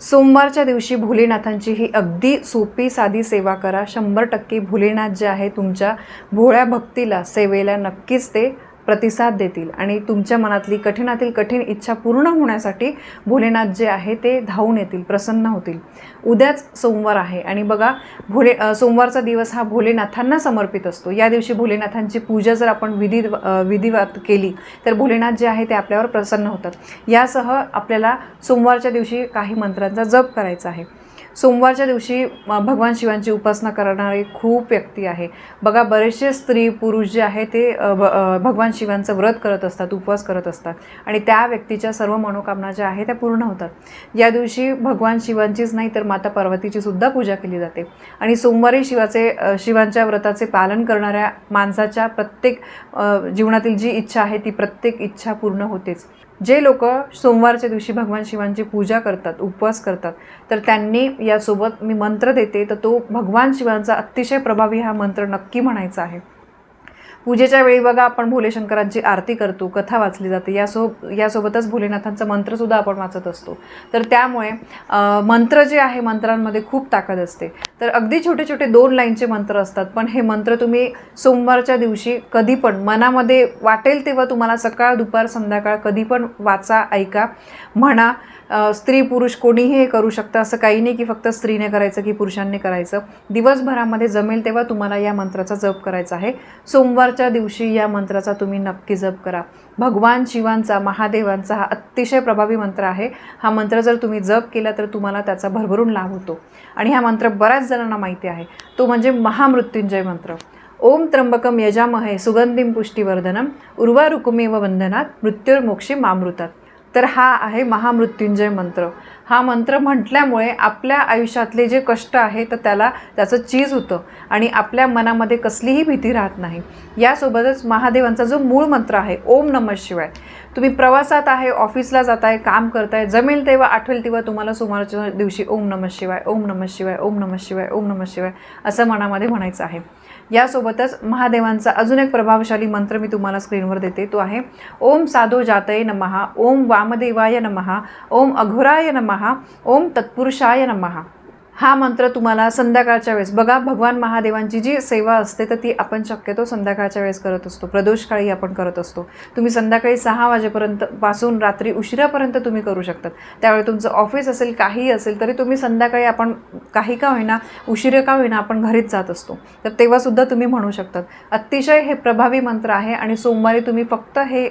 सोमवारच्या दिवशी भोलेनाथांची ही अगदी सोपी साधी सेवा करा. शंभर टक्के भोलेनाथ जे आहे तुमच्या भोळ्या भक्तीला सेवेला नक्कीच ते प्रतिसाद देतील. आणि तुमच्या मनातली कठीणातील कठीण इच्छा पूर्ण होण्यासाठी भोलेनाथ जे आहे ते धावून येतील प्रसन्न होतील. उद्याच सोमवार आहे आणि बघा भोले सोमवारचा दिवस हा भोलेनाथांना समर्पित असतो. या दिवशी भोलेनाथांची पूजा जर आपण विधी विधिवत केली तर भोलेनाथ जे आहे ते आपल्यावर प्रसन्न होतात. यासह आपल्याला सोमवारच्या दिवशी काही मंत्रांचा जप करायचा आहे. सोमवारच्या दिवशी भगवान शिवांची उपासना करणारे खूप व्यक्ती आहे. बघा बरेचसे स्त्री पुरुष जे आहे ते भ- भगवान शिवांचं व्रत करत असतात उपवास करत असतात. आणि त्या व्यक्तीच्या सर्व मनोकामना ज्या आहे त्या पूर्ण होतात. या दिवशी भगवान शिवांचीच नाही तर माता पार्वतीची सुद्धा पूजा केली जाते. आणि सोमवारी शिवाचे शिवांच्या व्रताचे पालन करणाऱ्या माणसाच्या प्रत्येक जीवनातील जी इच्छा आहे ती प्रत्येक इच्छा पूर्ण होतेच. जे लोक सोमवारच्या दिवशी भगवान शिवांची पूजा करतात उपवास करतात तर त्यांनी यासोबत मी मंत्र देते तर तो भगवान शिवांचा अतिशय प्रभावी हा मंत्र नक्की म्हणायचा आहे. पूजेच्या वेळी बघा आपण भोलेशंकरांची आरती करतो कथा वाचली जाते. यासो यासोबतच भोलेनाथांचा मंत्रसुद्धा आपण वाचत असतो. तर त्यामुळे मंत्र जे आहे मंत्रांमध्ये खूप ताकद असते. तर अगदी छोटे छोटे दोन लाईनचे मंत्र असतात पण हे मंत्र तुम्ही सोमवारच्या दिवशी कधी पण मनामध्ये वाटेल तेव्हा तुम्हाला सकाळ दुपार संध्याकाळ कधी पण वाचा ऐका. म्हणा स्त्री पुरुष कोणीही हे करू शकतं. असं काही नाही की फक्त स्त्रीने करायचं की पुरुषांनी करायचं. दिवसभरामध्ये जमेल तेव्हा तुम्हाला या मंत्राचा जप करायचा आहे. सोमवार सोमवारच्या दिवशी या मंत्राचा तुम्ही नक्की जप करा. भगवान शिवांचा महादेवांचा हा अतिशय प्रभावी मंत्र आहे. हा मंत्र जर तुम्ही जप केला तर तुम्हाला त्याचा भरभरून लाभ होतो. आणि हा मंत्र बऱ्याच जणांना माहिती आहे. तो म्हणजे महामृत्युंजय मंत्र. ओम त्र्यंबकम यजामहे सुगंधिम पुष्टीवर्धनम उर्वारुकुमेव वंदनात मृत्युर्मोक्षी मामृतात. तर हा आहे महामृत्युंजय मंत्र. हा मंत्र म्हटल्यामुळे आपल्या आयुष्यातले जे कष्ट आहे तर त्याला त्याचं चीज होतं आणि आपल्या मनामध्ये कसलीही भीती राहत नाही. यासोबतच महादेवांचा जो मूळ मंत्र आहे ओम नमः शिवाय तुम्ही प्रवासात आहे ऑफिसला जाताय काम करताय जमेल तेव्हा आठवेल तेव्हा तुम्हाला सोमवारच्या दिवशी ओम नमः शिवाय ओम नमः शिवाय ओम नमः शिवाय ओम नमः शिवाय असं मनामध्ये म्हणायचं आहे. यासोबतच महादेवांचा अजून एक प्रभावशाली मंत्र मी तुम्हाला स्क्रीनवर देते. तो आहे ओम साधो जातये नमहा ओम वामदेवाय नमहा ओम अघोराय नमहा ओम तत्पुरुषाय नमहा हा मंत्र तुम्हाला संध्याकाळच्या वेळेस बघा भगवान महादेवांची जी सेवा असते तर ती आपण शक्यतो संध्याकाळच्या वेळेस करत असतो. प्रदोषकाळी आपण करत असतो. तुम्ही संध्याकाळी सहा वाजेपर्यंत पासून रात्री उशिरापर्यंत तुम्ही करू शकतात. त्यावेळी तुमचं ऑफिस असेल काहीही असेल तरी तुम्ही संध्याकाळी आपण काही का होईना उशिरा का होईना आपण घरीच जात असतो. तर तेव्हासुद्धा तुम्ही म्हणू शकतात. अतिशय हे प्रभावी मंत्र आहे आणि सोमवारी तुम्ही फक्त हे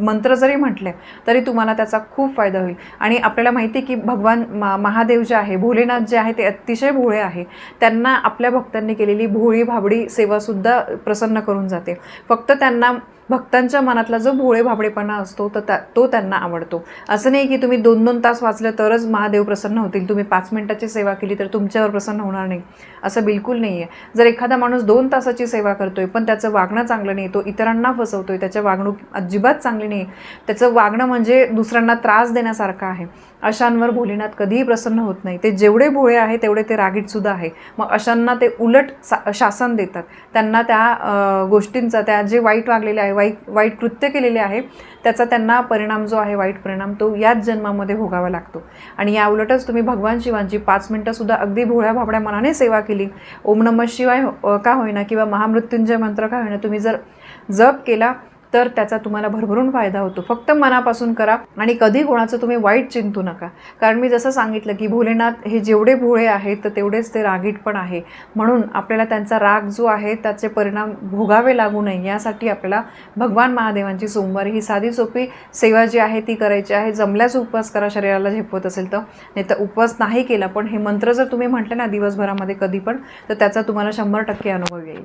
मंत्र जरी म्हटले तरी तुम्हाला त्याचा खूप फायदा होईल. आणि आपल्याला माहिती आहे की भगवान मा महादेव जे आहे भोलेनाथ जे आहे ते अतिशय भोळे आहे. त्यांना आपल्या भक्तांनी केलेली भोळी भाबडी सेवासुद्धा प्रसन्न करून जाते. फक्त त्यांना भक्तांच्या मनातला जो भोळे भाबडेपणा असतो तर त्या तो त्यांना आवडतो. असं नाही की तुम्ही दोन दोन तास वाचलं तरच महादेव प्रसन्न होतील तुम्ही पाच मिनटाची सेवा केली तर तुमच्यावर प्रसन्न होणार नाही. असं बिलकुल नाही आहे जर एखादा माणूस दोन तासाची सेवा करतोय पण त्याचं वागणं चांगलं नाही तो इतरांना फसवतोय त्याच्या वागणूक अजिबात चांगली नाही त्याचं वागणं म्हणजे दुसऱ्यांना त्रास देण्यासारखं आहे. अशांवर भोलेनाथ कधीही प्रसन्न होत नाही. ते जेवढे भोळे आहे तेवढे ते रागीटसुद्धा आहे. मग अशांना ते उलट सा शासन देतात. त्यांना त्या गोष्टींचा त्या जे वाईट वागलेले आहे वाईट वाईट कृत्य केलेले आहे त्याचा त्यांना परिणाम जो आहे वाईट परिणाम तो याच जन्मामध्ये भोगावा लागतो. आणि या उलटच तुम्ही भगवान शिवांची पाच मिनटंसुद्धा अगदी भोळ्या भाबड्या मनाने सेवा केली. ओम नमः शिवाय का होईना किंवा महामृत्युंजय मंत्र का होईना तुम्ही जर जप केला तर त्याचा तुम्हाला भरभरून फायदा होतो. फक्त मनापासून करा आणि कधी कोणाचं तुम्ही वाईट चिंतू नका. कारण मी जसं सांगितलं की भोलेनाथ हे जेवढे भोळे आहेत तर तेवढेच ते रागीट पण आहे. म्हणून आपल्याला त्यांचा राग जो आहे त्याचे परिणाम भोगावे लागू नये. यासाठी आपल्याला भगवान महादेवांची सोमवारी ही साधी सोपी सेवा जी आहे ती करायची आहे. जमल्याच उपवास करा शरीराला झेपवत असेल तर. नाही तर उपवास नाही केला पण हे मंत्र जर तुम्ही म्हटलं ना दिवसभरामध्ये कधी पण तर त्याचा तुम्हाला शंभर टक्के अनुभव येईल.